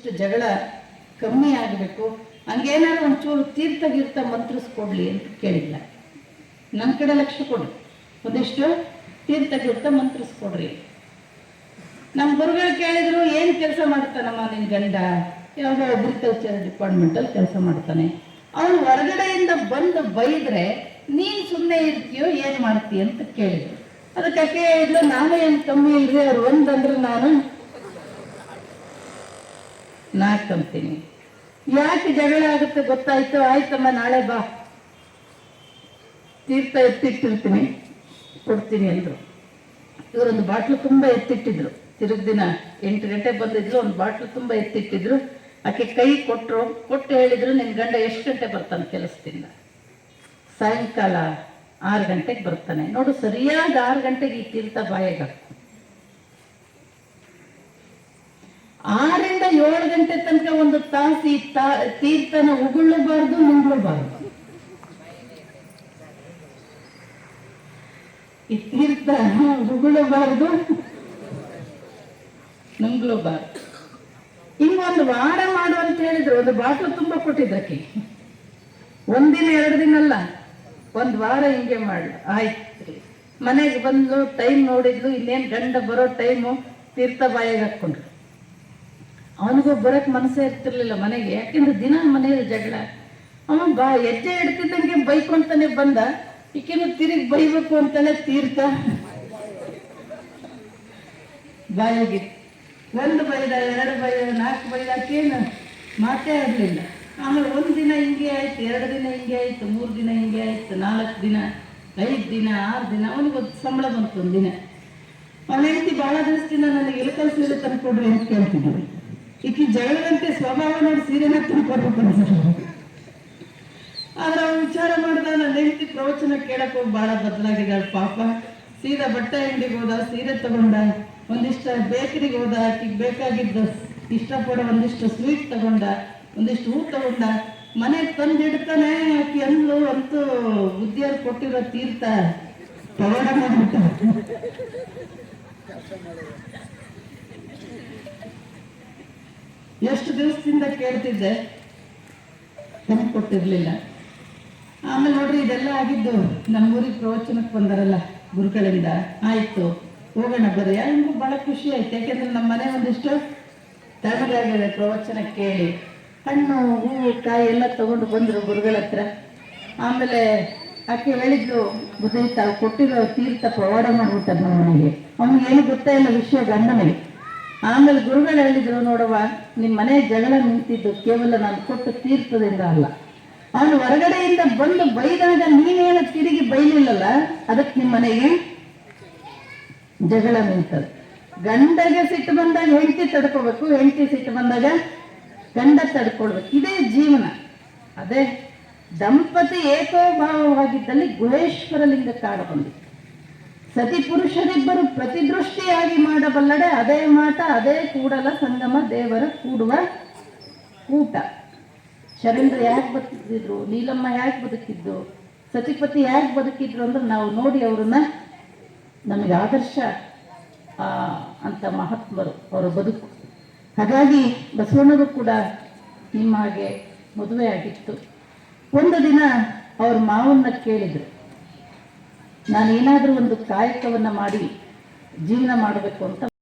ಇಷ್ಟು ಜಗಳ ಕಮ್ಮಿ ಆಗಬೇಕು ಹಂಗೇನಾದ್ರು ಒಂಚೂರು ತೀರ್ಥ ಗೀರ್ಥ ಮಂತ್ರಿಸ್ಕೊಡ್ಲಿ ಅಂತ ಕೇಳಿಲ್ಲ ನನ್ನ ಕಡೆ ಲಕ್ಷ್ಯ ಕೊಡಿ. ಒಂದಿಷ್ಟು ತೀರ್ಥ ಗೀರ್ಥ ಮಂತ್ರಿಸ್ಕೊಡ್ರಿ ನಮ್ಮ ಗುರುಗಳು ಕೇಳಿದ್ರು, ಏನು ಕೆಲಸ ಮಾಡ್ತಾನಮ್ಮ ನಿನ್ನ ಗಂಡ? ಯಾವುದೋ ಅಗ್ರಿಕಲ್ಚರ್ ಡಿಪಾರ್ಟ್ಮೆಂಟಲ್ಲಿ ಕೆಲಸ ಮಾಡ್ತಾನೆ. ಅವನು ಹೊರಗಡೆಯಿಂದ ಬಂದು ಬೈದ್ರೆ, ನೀನು ಸುಮ್ಮನೆ ಇರ್ತೀಯೋ, ಏನು ಮಾಡ್ತೀಯ? ಅಂತ ಕೇಳಿದ್ರು. ಅದಕ್ಕೆ ಹೇಳಿದ್ಲು ನಾನು ಏನು ಕಮ್ಮಿ ಅವ್ರು ಒಂದಂದ್ರೆ ನಾನು ನಾಲ್ಕು ಅಂತೀನಿ ಯಾಕೆ ಜಗಳ ಆಗುತ್ತೆ ಗೊತ್ತಾಯ್ತು? ಆಯ್ತಮ್ಮ, ನಾಳೆ ಬಾ. ತೀರ್ಥ ಎತ್ತಿಟ್ಟಿರ್ತೀನಿ. ಕೊಡ್ತೀನಿ ಅಂದರು. ಇವರೊಂದು ಬಾಟ್ಲು ತುಂಬ ಎತ್ತಿಟ್ಟಿದ್ರು. ತಿರುಗ್ ದಿನ ಎಂಟು ಗಂಟೆ ಬಂದಿದ್ರು ಒಂದು ಬಾಟ್ಲು ತುಂಬ ಎತ್ತಿಟ್ಟಿದ್ರು. ಆಕೆ ಕೈ ಕೊಟ್ಟರು ಕೊಟ್ಟು ಹೇಳಿದ್ರು ನಿನ್ನ ಗಂಡ ಎಷ್ಟು ಗಂಟೆ ಬರ್ತಾನೆ ಕೆಲಸದಿಂದ? ಸಾಯಂಕಾಲ ಆರು ಗಂಟೆಗೆ ಬರ್ತಾನೆ. ನೋಡು, ಸರಿಯಾದ ಆರು ಗಂಟೆಗೆ ಈ ತೀರ್ಥ ಬಾಯಿಗೆ ಆರರಿಂದ ಏಳು ಗಂಟೆ ತನಕ ಒಂದು ತಾಸು ಈ ತೀರ್ಥನ ಉಗುಳಬಾರ್ದು ನುಂಗ್ಲಬಾರ್ದು ಈ ತೀರ್ಥ ಉಗುಳಬಾರ್ದು ನುಂಗ್ಲಬಾರ್ದು ಹಿಂಗೊಂದು ವಾರ ಮಾಡು ಅಂತ ಹೇಳಿದ್ರು, ಒಂದು ಬಾಟ್ಲು ತುಂಬ ಕೊಟ್ಟಿದ್ದಕ್ಕೆ. ಒಂದಿನ, ಎರಡು ದಿನ ಅಲ್ಲ, ಒಂದು ವಾರ ಹಿಂಗೆ ಮಾಡ್ಲು. ಆಯ್ತು. ಮನೆಗೆ ಬಂದು ಟೈಮ್ ನೋಡಿದ್ಲು, ಇನ್ನೇನು ಗಂಡ ಬರೋ ಟೈಮು ತೀರ್ಥ ಬಾಯಿಗೆ ಹಾಕ್ಕೊಂಡ್ರು. ಅವನಿಗೂ ಬರಕ್ ಮನಸ್ಸೇ ಇರ್ತಿರ್ಲಿಲ್ಲ ಮನೆಗೆ. ಯಾಕೆಂದ್ರೆ ದಿನ ಮನೆಯಲ್ಲಿ ಜಗಳ. ಅವ ಬಾ, ಹೆಜ್ಜೆ ಇಡ್ತಿದ್ದಂಗೆ ಬೈಕೊಂತಾನೆ ಬಂದ. ಈಕೆನು ತಿರುಗಿ ಬೈಬೇಕು ಅಂತಾನೆ ತೀರ್ತ. ಬಾಯಿಗೆ ಒಂದು ಬೈದ, ಎರಡು ಬೈದ, ನಾಲ್ಕು ಬೈದ, ಆಕೇನು ಮಾತೇ ಆಗಲಿಲ್ಲ. ಆಮೇಲೆ ಒಂದು ದಿನ ಹಿಂಗೆ ಆಯ್ತು, ಎರಡು ದಿನ ಹಿಂಗೆ ಆಯ್ತು, ಮೂರು ದಿನ ಹಿಂಗೆ ಆಯ್ತು, ನಾಲ್ಕು ದಿನ, ಐದು ದಿನ, ಆರು ದಿನ ಅವನಿಗೊಂದು ಸಂಬಳ ಬಂತು ಒಂದು ದಿನ ಅವನ ಹೆಂಡತಿ ಭಾಳ ದಿವಸದಿಂದ ನನಗೆ ಇಳಕಲ್ ತಂದು ಕೊಡ್ರಿ ಅಂತ ಕೇಳ್ತಿದ್ವಿ ಈಕಿ ಜಗಳದಂತೆ ಸ್ವಭಾವ ನೋಡಿ ತಂದ್ಕೊಡ್ಬೇಕು ಅನ್ಸುತ್ತೆ ಆದ್ರೆ ಅವ್ನು ವಿಚಾರ ಮಾಡ್ದ ನನ್ನ ಹೆಂಡತಿ ಪ್ರವಚನ ಕೇಳಕ್ ಹೋಗಿ ಬಹಳ ಬದಲಾಗಿದ್ದಾಳೆ ಪಾಪ. ಸೀದಾ ಬಟ್ಟೆ ಅಂಗಡಿಗೆ ಹೋದ, ಸೀರೆ ತಗೊಂಡ, ಒಂದಿಷ್ಟು ಬೇಕರಿಗೆ ಹೋದ, ಆಕಿಗೆ ಬೇಕಾಗಿದ್ದ ಇಷ್ಟಪಡೋ ಒಂದಿಷ್ಟು ಸ್ವೀಟ್ ತಗೊಂಡ, ಒಂದಿಷ್ಟು ಹೂ ತಗೊಂಡ ಮನೆಗೆ ತಂದಿಡ್ತಾನೆ ಆಕಿ ಅಂದ್ಲು ಅಂತೂ ಬುದ್ಧಿಯವ್ರು ಕೊಟ್ಟಿರೋ ತೀರ್ಥ. ಪವಾಡ ಎಷ್ಟು ದಿವಸದಿಂದ ಕೇಳ್ತಿದ್ದೆ? ನನಗೆ ಕೊಟ್ಟಿರಲಿಲ್ಲ. ಆಮೇಲೆ ನೋಡ್ರಿ, ಇದೆಲ್ಲ ಆಗಿದ್ದು ನಮ್ಮ ಊರಿಗೆ ಪ್ರವಚನಕ್ಕೆ ಬಂದಾರಲ್ಲ ಗುರುಗಳಿಂದ. ಆಯಿತು, ಹೋಗೋಣ ಬರ್ರಿ. ನಿಮಗೂ ಭಾಳ ಖುಷಿ ಆಯ್ತು. ಯಾಕೆಂದ್ರೆ ನಮ್ಮ ಮನೆ ಒಂದಿಷ್ಟು ತಮಿಳಾಗಿದೆ ಪ್ರವಚನ ಕೇಳಿ. ಹಣ್ಣು, ಹೂವು, ಕಾಯಿ ಎಲ್ಲ ತಗೊಂಡು ಬಂದರು ಗುರುಗಳ ಹತ್ರ. ಆಮೇಲೆ ಆಕೆ ಹೇಳಿದ್ಲು, ಬುದ್ಧಿ ತಾವು ಕೊಟ್ಟಿರೋ ತೀರ್ಥ ಪವಾಡ ಮಾಡ್ಬಿಟ್ಟ ಅವ್ನಿಗೆ ಏನು ಗೊತ್ತಾ ಇಲ್ಲ ವಿಷಯ ಗಂಡನಿಗೆ. ಆಮೇಲೆ ಗುರುಗಳು ಹೇಳಿದ್ರು ನೋಡುವ ನಿಮ್ಮ ಮನೆ ಜಗಳ ನಿಂತಿದ್ದು ಕೇವಲ ನಾನು ಕೊಟ್ಟು ತೀರ್ಥದಿಂದ ಅಲ್ಲ. ಅವನು ಹೊರಗಡೆಯಿಂದ ಬಂದು ಬೈದಾಗ ನೀನೇನು ತಿರುಗಿ ಬೈಲಿಲ್ಲಲ್ಲ, ಅದಕ್ಕೆ ನಿಮ್ಮ ಮನೆಗೆ ಜಗಳ ನಿಂತದೆ ಗಂಡಗೆ ಸಿಟ್ಟು ಬಂದಾಗ ಹೆಂಡತಿ ತಡ್ಕೋಬೇಕು, ಹೆಂಡತಿ ಸಿಟ್ಟು ಬಂದಾಗ ಗಂಡ ತಡ್ಕೊಳ್ಬೇಕು. ಇದೇ ಜೀವನ. ಅದೇ ದಂಪತಿ ಏಕೋಭಾವವಾಗಿದ್ದಲ್ಲಿ ಗುಹೇಶ್ವರ ಲಿಂಗ ಕಾಡ ಬಂದಿತ್ತು. ಸತಿ ಪುರುಷರಿಬ್ಬರು ಪ್ರತಿದೃಷ್ಟಿಯಾಗಿ ಮಾಡಬಲ್ಲಡೆ ಅದೇ ಮಾಟ ಅದೇ ಕೂಡಲ ಸಂಗಮ ದೇವರ ಕೂಡುವ ಕೂಟ. ಶರೀಂದ್ರ ಯಾಕೆ ಬದುಕಿದ್ರು? ನೀಲಮ್ಮ ಯಾಕೆ ಬದುಕಿದ್ದು? ಸತಿಪತಿ ಯಾಕೆ ಬದುಕಿದ್ರು ಅಂದ್ರೆ ನಾವು ನೋಡಿ ಅವ್ರನ್ನ ನಮಗೆ ಆದರ್ಶ ಅಂತ ಮಹಾತ್ಮರು ಅವರ ಬದುಕು. ಹಾಗಾಗಿ ಬಸವಣ್ಣರು ಕೂಡ ನಿಮ್ಮ ಹಾಗೆ ಮದುವೆ ಆಗಿತ್ತು ಒಂದು ದಿನ ಅವ್ರ ಮಾವನ್ನ ಕೇಳಿದ್ರು. ನಾನು ಏನಾದರೂ ಒಂದು ಕಾಯಕವನ್ನು ಮಾಡಿ ಜೀವನ ಮಾಡಬೇಕು ಅಂತ